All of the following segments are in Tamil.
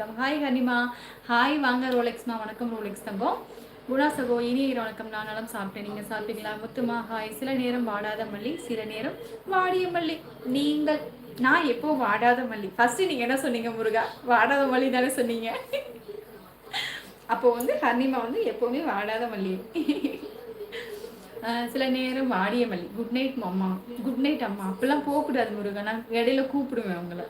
வணக்கம். ஹாய் ஹனிமா ஹாய் வாங்க ரோலெக்ஸ்மா வணக்கம் ரோலெக்ஸ் தங்கம். குணா சகோ இனிய வணக்கம். நான் நலம் சாப்பிட்டேன். நீங்கள் சாப்பிட்டீங்களா? முத்துமா ஹாய் சில நேரம் வாடாத மல்லி சில நேரம் வாடிய மல்லி. நீங்கள் நான் எப்போ வாடாத மல்லி. ஃபர்ஸ்ட் நீங்கள் என்ன சொன்னீங்க முருகா? வாடாத மல்லி தானே சொன்னீங்க. அப்போ வந்து ஹனிமா வந்து எப்போவுமே வாடாத மல்லி. ஆஹ் சில நேரம் வாடிய மல்லி. குட் நைட் அம்மா குட் நைட் அம்மா. அப்பெல்லாம் போகக்கூடாது முருகன் நான் இடையில கூப்பிடுவேன் அவங்கள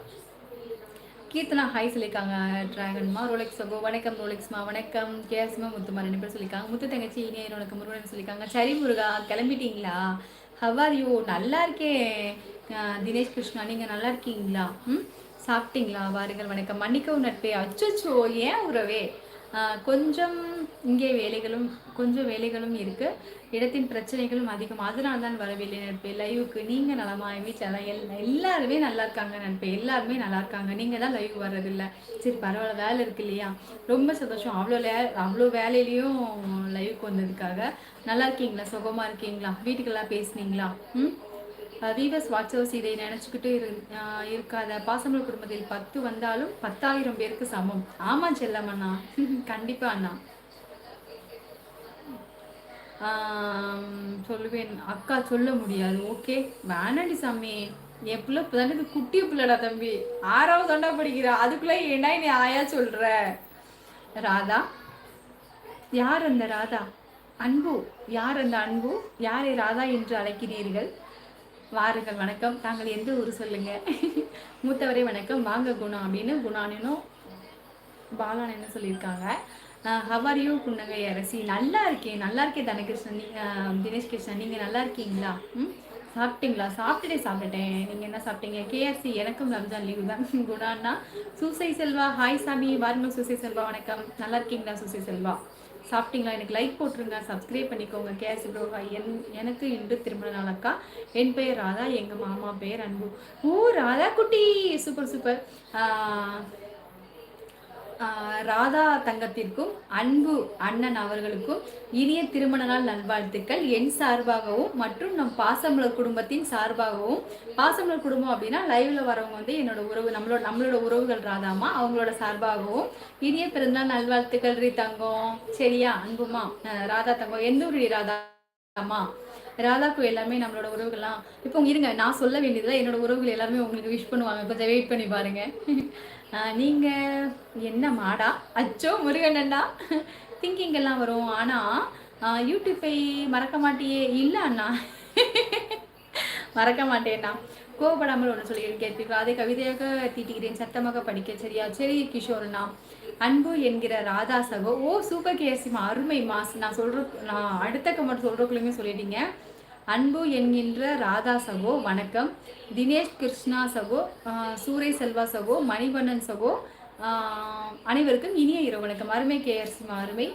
கீர்த்தனா ஹாய் சொல்லியிருக்காங்க. ட்ராகன்மா ரோலெக்ஸ் சகோ வணக்கம் ரோலெக்ஸ்மா வணக்கம். கேஸ்மா முத்துமா ரெண்டு பேர் சொல்லியிருக்காங்க. முத்து தங்கச்சி இனிய உனக்கு முருகன் சொல்லியிருக்காங்க. சரி முருகா கிளம்பிட்டீங்களா? ஹவார் யூ நல்லா இருக்கேன். தினேஷ் கிருஷ்ணா நீங்கள் நல்லா இருக்கீங்களா? ம்? சாப்பிட்டீங்களா? வாருங்கள் வணக்கம். மன்னிக்கவும் நட்பே. அச்சோ ஏன் உறவே? கொஞ்சம் இங்கே வேலைகளும் கொஞ்சம் வேலைகளும் இருக்குது இடத்தின் பிரச்சனைகளும் அதிகம். அதனால தான் வரவில்லை நட்பே. லைவுக்கு நீங்கள் நலமா வீட்டில் எல் எல்லாருமே நல்லா இருக்காங்க நட்பே. எல்லாருமே நல்லா இருக்காங்க. நீங்கள் தான் லைவ் வர்றதில்ல. சரி பரவாயில்ல வேலை இருக்கு இல்லையா? ரொம்ப சந்தோஷம். அவ்வளோ லே அவ்வளோ வேலையிலையும் லைவுக்கு வந்ததுக்காக. நல்லா இருக்கீங்களா? சுகமாக இருக்கீங்களா? வீட்டுக்கெல்லாம் பேசுனீங்களா? ம்? வீவர்ஸ் வாட்சர்ஸ் இதை நினச்சிக்கிட்டு இரு இருக்காத. பாசமல குடும்பத்தில் பத்து வந்தாலும் பத்தாயிரம் பேருக்கு சமம். ஆமாம் செல்லம் அண்ணா. அண்ணா சொல்லுவேன். அக்கா சொல்ல முடியாது. ஓகே. வேணாடி சாமி. என் பிள்ளை இப்பதானே குட்டி பிள்ளைடா தம்பி. ஆறாவது தாண்டா படிக்கிறா. அதுக்குள்ளே ஏன்னா நீ ஆயா சொல்கிற ராதா. யார் அந்த ராதா? அன்பு. யார் அந்த அன்பு? யாரை ராதா என்று அழைக்கிறீர்கள்? வாருங்கள் வணக்கம். தாங்கள் எந்த ஊர் சொல்லுங்க? மூத்தவரை வணக்கம். வாங்க குணா அப்படின்னு குணானும் பாலான் சொல்லியிருக்காங்க? ஹவர் யூ குண்டகை அரசி நல்லா இருக்கேன். நல்லா இருக்கேன் தனகிருஷ்ணன். நீங்கள் தினேஷ் கிருஷ்ணன். நீங்கள் நல்லா இருக்கீங்களா? ம் சாப்பிட்டீங்களா? சாப்பிட்டுட்டே சாப்பிட்டுட்டேன். நீங்கள் என்ன சாப்பிட்டீங்க? கேஎஃப்சி எனக்கும் ரம்ஜான் லீவு தான். குணான்னா சூசை செல்வா ஹாய் சாமி. வாருங்கள் சூசை செல்வா வணக்கம். நல்லா இருக்கீங்களா சூசை செல்வா? சாப்பிட்டீங்களா? எனக்கு லைக் போட்டுருங்க. சப்ஸ்கிரைப் பண்ணிக்கோங்க. கேஸ் ப்ரோ என் எனக்கு இன்று திருமண நாள் அக்கா. என் பெயர் ராதா. எங்கள் மாமா பெயர் அன்பு. ஓ ராதா குட்டி சூப்பர் சூப்பர் ராதா தங்கத்திற்கும் அன்பு அண்ணன் அவர்களுக்கும் இனிய திருமண நாள் நல்வாழ்த்துக்கள். என் சார்பாகவும் மற்றும் நம் பாசமலர் குடும்பத்தின் சார்பாகவும். பாசமலர் குடும்பம் அப்படின்னா லைவ்ல வரவங்க வந்து என்னோட உறவு நம்மளோட நம்மளோட உறவுகள் ராதாமா அவங்களோட சார்பாகவும். இனிய பிறந்தநாள் நல்வாழ்த்துக்கள் ரீ தங்கம். சரியா? அன்புமா? ராதா தங்கம். எந்த ஊர் ராதா அம்மா ராதாக்கு எல்லாமே நம்மளோட உறவுகள்லாம். இப்போ இருங்க நான் சொல்ல வேண்டியதுல என்னோட உறவுகள் எல்லாருமே உங்களுக்கு விஷ் பண்ணுவாங்க. கொஞ்சம் வெயிட் பண்ணி பாருங்க. நீங்கள் நீங்க என்ன மாடா? அச்சோ முருகன் திங்கிங் எல்லாம் வரும். ஆனா யூடியூப்பை மறக்க மாட்டியே. இல்லை அண்ணா. மறக்க மாட்டேன்னா கோவப்படாமல் ஒன்று சொல்லியிருக்கேன் கேட்பீர்கள் அதை கவிதையாக தீட்டுகிறேன் சத்தமாக படிக்க. சரியா? சரி கிஷோர்ண்ணா அன்பு என்கிற ராதா சகோ. ஓ சூப்பர் கேசிமா அருமை மாஸ். நான் சொல்கிற நான் அடுத்த கமெண்ட் சொல்றதுக்குள்ளேயுமே சொல்லிட்டீங்க. அன்பு என்கின்ற ராதா சகோ வணக்கம். தினேஷ் கிருஷ்ணா சகோ சூரை செல்வா சகோ மணிவண்ணன் சகோ அனைவருக்கும் இனிய இரவு வணக்கம். அருமை கேஆர்சிமா அருமை.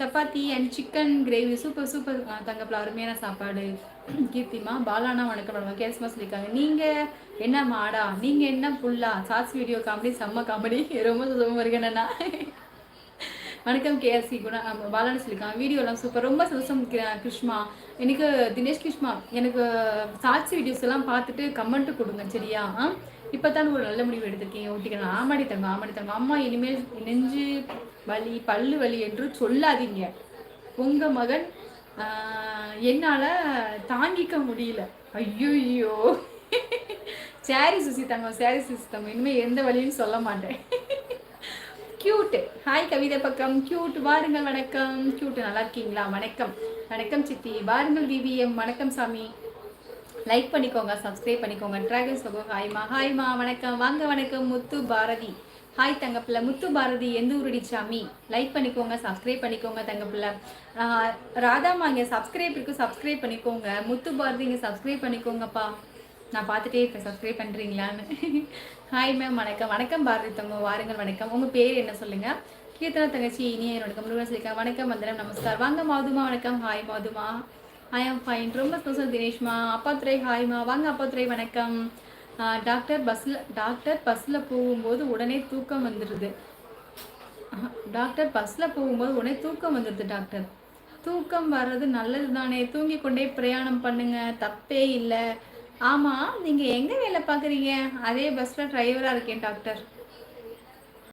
Chapati and chicken gravy super super தங்கப்பில் அருமையான சாப்பாடு. கீர்த்திமா பாலானா வணக்கம் வணக்கம். கேஸ்மா சொல்லியிருக்காங்க. நீங்கள் என்ன மாடா? நீங்கள் என்ன புல்லா? சாட்ஸ் வீடியோ காமெடி செம்ம காமெடி ரொம்ப சுத்தமாக வருகண்ணா வணக்கம் கேஎஸ்சி குணா பாலான சொல்லியிருக்கான் வீடியோலாம் சூப்பர் ரொம்ப சந்தோஷம் கிருஷ்மா. எனக்கு தினேஷ் கிருஷ்மா எனக்கு சாட்சி வீடியோஸ் எல்லாம் பார்த்துட்டு கமெண்ட்டு கொடுங்க சரியா? இப்போ தான் ஒரு நல்ல முடிவு எடுத்திருக்கீங்க. ஓட்டிக்கணும் ஆமாடி தங்க ஆமாடி தங்க அம்மா இனிமேல் நெஞ்சு வலி பல்லு வலி என்று சொல்லாதீங்க. உங்கள் மகன் என்னால் தாங்கிக்க முடியல. ஐயோ சாரி சுசி தங்கம் சாரி சுசி தங்கம். இனிமேல் எந்த வழியும் சொல்ல மாட்டேன். கியூட் ஹாய் கவிதை பக்கம். கியூட் வாருங்கள் வணக்கம். கியூட் நல்லா இருக்கீங்களா வணக்கம். வணக்கம் சித்தி. வாருங்கள் விவிஎம் வணக்கம் சாமி. லைக் பண்ணிக்கோங்க சப்ஸ்கிரைப் பண்ணிக்கோங்க. டிராகன் சகோ ஹாய்மா ஹாய்மா வணக்கம். வாங்க வணக்கம். முத்து பாரதி. ஹாய் தங்கப்பிள்ளை. முத்து பாரதி எந்த ஊருடி சாமி? லைக் பண்ணிக்கோங்க சப்ஸ்கிரைப் பண்ணிக்கோங்க தங்கப்பிள்ளை. ராதாமா இங்கே சப்ஸ்கிரைப் இருக்கு. சப்ஸ்கிரைப் பண்ணிக்கோங்க. முத்து பாரதி இங்கே சப்ஸ்கிரைப் பண்ணிக்கோங்கப்பா. நான் பார்த்துட்டே இருப்பேன் சப்ஸ்கிரைப் பண்ணுறீங்களான்னு ஹாய் மேம் வணக்கம். வணக்கம் பாரதி தங்க வாருங்கள் வணக்கம். உங்கள் பேர் என்ன சொல்லுங்கள் கீர்த்தனா தங்கச்சி இனிய வணக்கம் முருகன் சொல்லிக்கா வணக்கம் வந்தனம் நமஸ்கார் வாங்க மாதுமா வணக்கம். ஹாய் மாதுமா. ஐ ஆம் ஃபைன் ரொம்ப சந்தோஷம் தினேஷ்மா அப்பா ஹாய்மா வாங்க அப்பாத்துறை வணக்கம். டாக்டர் பஸ்ஸில் டாக்டர் பஸ்ஸில் போகும்போது உடனே தூக்கம் வந்துடுது டாக்டர் பஸ்ஸில் போகும்போது உடனே தூக்கம் வந்துடுது டாக்டர் தூக்கம் வர்றது நல்லது தானே தூங்கி கொண்டே பிரயாணம் பண்ணுங்க. தப்பே இல்லை. ஆமாம் நீங்கள் எங்கே வேலை பார்க்குறீங்க? அதே பஸ்ஸில் டிரைவராக இருக்கேன் டாக்டர்